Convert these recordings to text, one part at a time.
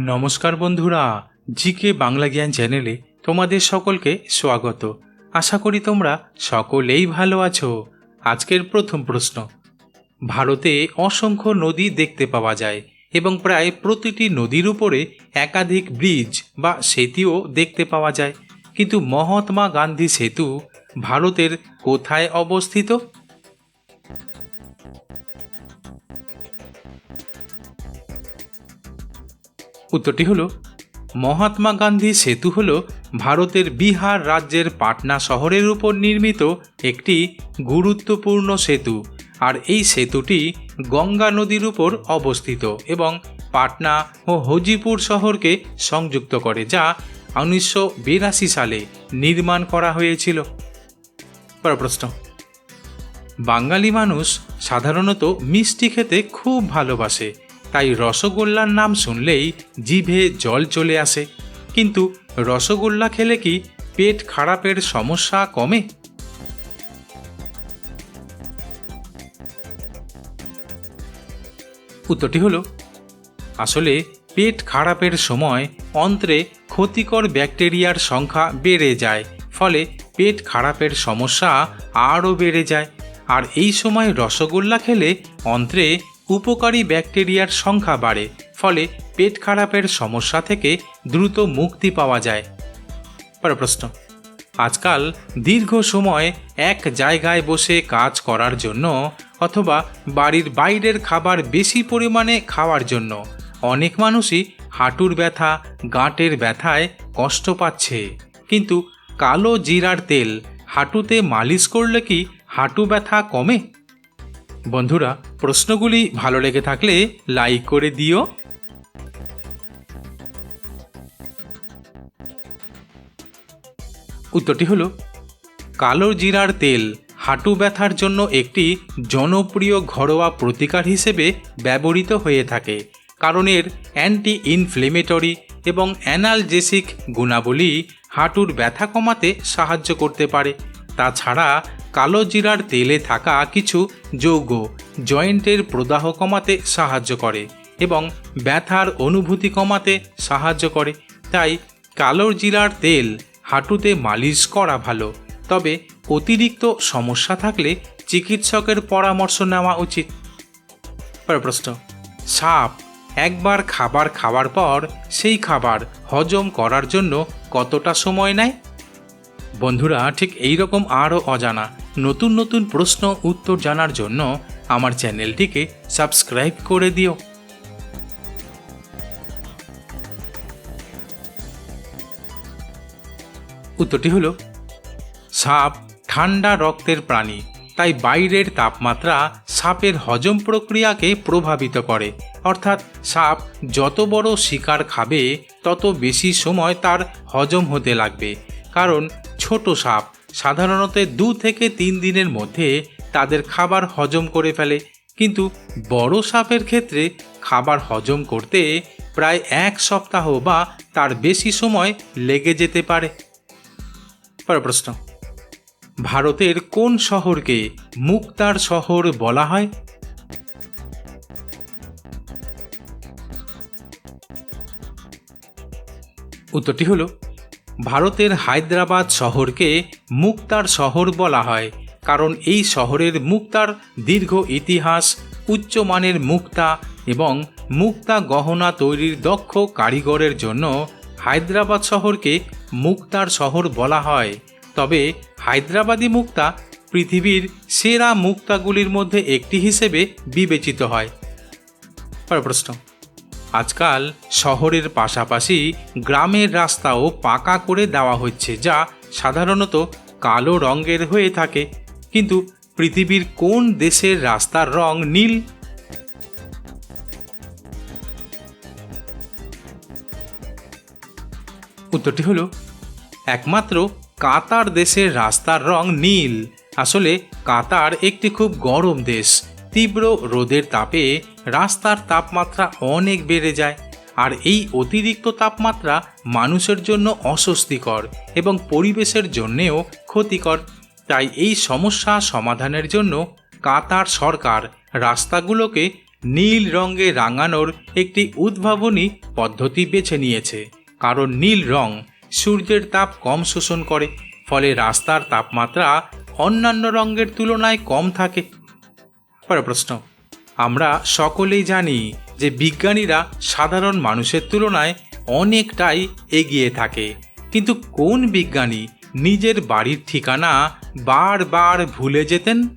নমস্কার বন্ধুরা, জিকে বাংলা জ্ঞান চ্যানেলে তোমাদের সকলকে স্বাগত। আশা করি তোমরা সকলেই ভালো আছো। আজকের প্রথম প্রশ্ন। ভারতে অসংখ্য নদী দেখতে পাওয়া যায় এবং প্রায় প্রতিটি নদীর উপরে একাধিক ব্রিজ বা সেতুও দেখতে পাওয়া যায়। কিন্তু মহাত্মা গান্ধী সেতু ভারতের কোথায় অবস্থিত? উত্তরটি হলো, মহাত্মা গান্ধী সেতু হল ভারতের বিহার রাজ্যের পাটনা শহরের উপর নির্মিত একটি গুরুত্বপূর্ণ সেতু। আর এই সেতুটি গঙ্গা নদীর উপর অবস্থিত এবং পাটনা ও হজিপুর শহরকে সংযুক্ত করে, যা উনিশশো বিরাশি সালে নির্মাণ করা হয়েছিল। পর প্রশ্ন। বাঙালি মানুষ সাধারণত মিষ্টি খেতে খুব ভালোবাসে। তাই রসগোল্লার নাম শুনলেই জিভে জল চলে আসে। কিন্তু রসগোল্লা খেলে কি পেট খারাপের সমস্যা কমে? উত্তরটি হলো, আসলে পেট খারাপের সময় অন্ত্রে ক্ষতিকর ব্যাকটেরিয়ার সংখ্যা বেড়ে যায়, ফলে পেট খারাপের সমস্যা আরও বেড়ে যায়। আর এই সময় রসগোল্লা খেলে অন্ত্রে উপকারী ব্যাকটেরিয়ার সংখ্যা বাড়ে, ফলে পেট খারাপের সমস্যা থেকে দ্রুত মুক্তি পাওয়া যায়। পর প্রশ্ন। আজকাল দীর্ঘ সময় এক জায়গায় বসে কাজ করার জন্য অথবা বাড়ির বাইরের খাবার বেশি পরিমাণে খাওয়ার জন্য অনেক মানুষই হাঁটুর ব্যথা, গাঁটের ব্যথায় কষ্ট পাচ্ছে। কিন্তু কালো জিরার তেল হাঁটুতে মালিশ করলে কি হাঁটু ব্যথা কমে? বন্ধুরা প্রশ্নগুলি ভালো লেগে থাকলে লাইক করে দিও। উত্তরটি হলো, কালো জিরার তেল হাঁটু ব্যথার জন্য একটি জনপ্রিয় ঘরোয়া প্রতিকার হিসেবে ব্যবহৃত হয়ে থাকে, কারণ এর অ্যান্টি ইনফ্লেমেটরি এবং অ্যানালজেসিক গুণাবলী হাঁটুর ব্যথা কমাতে সাহায্য করতে পারে। তাছাড়া কালো জিরার তেলে থাকা কিছু যৌগ জয়েন্টের প্রদাহ কমাতে সাহায্য করে এবং ব্যথার অনুভূতি কমাতে সাহায্য করে। তাই কালো জিরার তেল হাঁটুতে মালিশ করা ভালো। তবে অতিরিক্ত সমস্যা থাকলে চিকিৎসকের পরামর্শ নেওয়া উচিত। প্রশ্ন, সাপ একবার খাবার খাওয়ার পর সেই খাবার হজম করার জন্য কতটা সময় নেয়? বন্ধুরা, ঠিক এই রকম আরও অজানা, নতুন নতুন প্রশ্ন, উত্তর জানার জন্য আমার চ্যানেলটিকে সাবস্ক্রাইব করে দিও। উত্তরটি হলো, সাপ ঠান্ডা রক্তের প্রাণী, তাই বাইরের তাপমাত্রা সাপের হজম প্রক্রিয়াকে প্রভাবিত করে। অর্থাৎ সাপ যত বড় শিকার খাবে, তত বেশি সময় তার হজম হতে লাগবে। কারণ ছোট সাপ সাধারণত দু থেকে তিন দিনের মধ্যে তাদের খাবার হজম করে ফেলে। কিন্তু বড় সাপের ক্ষেত্রে খাবার হজম করতে প্রায় এক সপ্তাহ বা তার বেশি সময় লেগে যেতে পারে। পরের প্রশ্ন। ভারতের কোন শহরকে মুক্তার শহর বলা হয়? উত্তরটি হলো ভারতের হায়দ্রাবাদ শহরকে মুক্তার শহর বলা হয়, কারণ এই শহরের মুক্তার দীর্ঘ ইতিহাস উচ্চমানের মুক্তা এবং মুক্তা গহনা তৈরির দক্ষ কারিগরের জন্য হায়দ্রাবাদ শহরকে মুক্তার শহর বলা হয়। তবে হায়দ্রাবাদি মুক্তা পৃথিবীর সেরা মুক্তাগুলির মধ্যে একটি হিসেবে বিবেচিত হয়। পরের প্রশ্ন। আজকাল শহরের পাশাপাশি গ্রামের রাস্তাও পাকা করে দেওয়া হচ্ছে, যা সাধারণত কালো রঙের হয়ে থাকে। কিন্তু পৃথিবীর কোন দেশের রাস্তার রং নীল? উত্তরটি হলো, একমাত্র কাতার দেশের রাস্তার রং নীল। আসলে কাতার একটি খুব গরম দেশ। তীব্র রোদের তাপে রাস্তার তাপমাত্রা অনেক বেড়ে যায়, আর এই অতিরিক্ত তাপমাত্রা মানুষের জন্য অস্বস্তিকর এবং পরিবেশের জন্যেও ক্ষতিকর। তাই এই সমস্যা সমাধানের জন্য কাতার সরকার রাস্তাগুলোকে নীল রঙে রাঙানোর একটি উদ্ভাবনী পদ্ধতি বেছে নিয়েছে। কারণ নীল রং সূর্যের তাপ কম শোষণ করে, ফলে রাস্তার তাপমাত্রা অন্যান্য রঙের তুলনায় কম থাকে। প্রশ্ন। আমরা সকলেই জানি যে বিজ্ঞানীরা সাধারণ মানুষের তুলনায় অনেকটাই এগিয়ে থাকে। কিন্তু কোন বিজ্ঞানী নিজের বাড়ির ঠিকানা বারবার ভুলে যেতেন?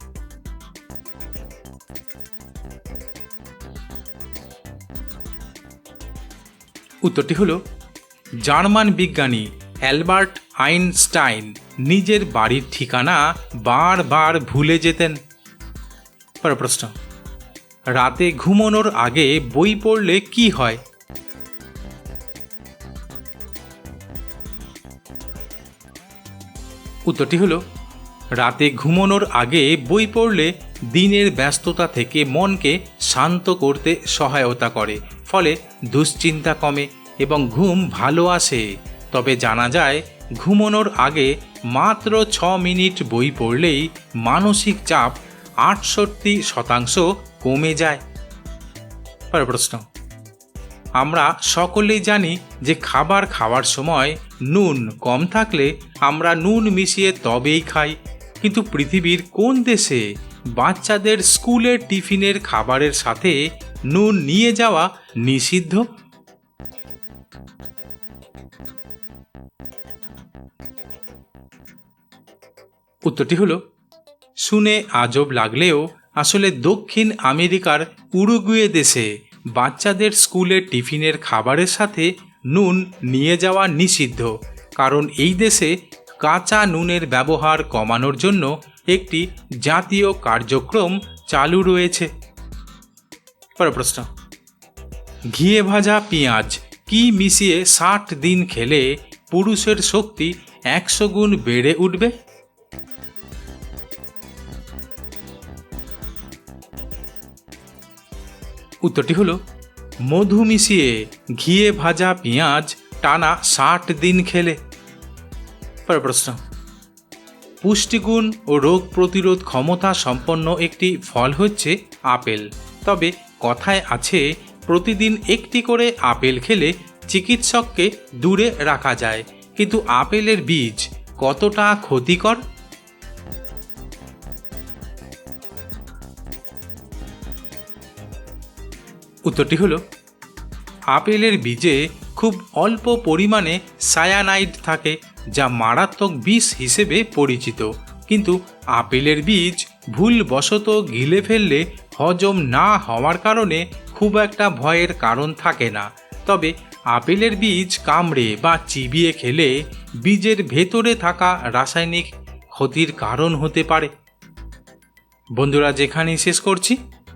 উত্তরটি হলো, জার্মান বিজ্ঞানী অ্যালবার্ট আইনস্টাইন নিজের বাড়ির ঠিকানা বারবার ভুলে যেতেন। পরের প্রশ্ন। রাতে ঘুমানোর আগে বই পড়লে কি হয়? উত্তরটি হলো, রাতে ঘুমানোর আগে বই পড়লে দিনের ব্যস্ততা থেকে মনকে শান্ত করতে সহায়তা করে, ফলে দুশ্চিন্তা কমে এবং ঘুম ভালো আসে। তবে জানা যায়, ঘুমানোর আগে মাত্র ছ মিনিট বই পড়লেই মানসিক চাপ আটষট্টি শতাংশ কমে যায়। পরের প্রশ্ন। আমরা সকলেই জানি যে খাবার খাওয়ার সময় নুন কম থাকলে আমরা নুন মিশিয়ে তবেই খাই। কিন্তু পৃথিবীর কোন দেশে বাচ্চাদের স্কুলের টিফিনের খাবারের সাথে নুন নিয়ে যাওয়া নিষিদ্ধ? উত্তরটি হলো শুনে আজব লাগলেও আসলে দক্ষিণ আমেরিকার উরুগুয়ে দেশে বাচ্চাদের স্কুলে টিফিনের খাবারের সাথে নুন নিয়ে যাওয়া নিষিদ্ধ। কারণ এই দেশে কাঁচা নুনের ব্যবহার কমানোর জন্য একটি জাতীয় কার্যক্রম চালু রয়েছে। প্রশ্ন। ঘিয়ে ভাজা পেঁয়াজ কি মিশিয়ে ষাট দিন খেলে পুরুষের শক্তি একশো গুণ বেড়ে উঠবে? উত্তরটি হলো, মধু মিশিয়ে ঘিয়ে ভাজা পেঁয়াজ টানা ষাট দিন খেলে। পরের প্রশ্ন, পুষ্টিগুণ ও রোগ প্রতিরোধ ক্ষমতা সম্পন্ন একটি ফল হচ্ছে আপেল। তবে কথায় আছে, প্রতিদিন একটি করে আপেল খেলে চিকিৎসককে দূরে রাখা যায়। কিন্তু আপেলের বীজ কতটা ক্ষতিকর? উত্তরটি হলো, আপেলের বীজে খুব অল্প পরিমাণে সায়ানাইড থাকে, যা মারাত্মক বিষ হিসেবে পরিচিত। কিন্তু আপেলের বীজ ভুলবশত গিলে ফেললে হজম না হওয়ার কারণে খুব একটা ভয়ের কারণ থাকে না। তবে আপেলের বীজ কামড়ে বা চিবিয়ে খেলে বীজের ভেতরে থাকা রাসায়নিক ক্ষতির কারণ হতে পারে। বন্ধুরা, যেখানেই শেষ করছি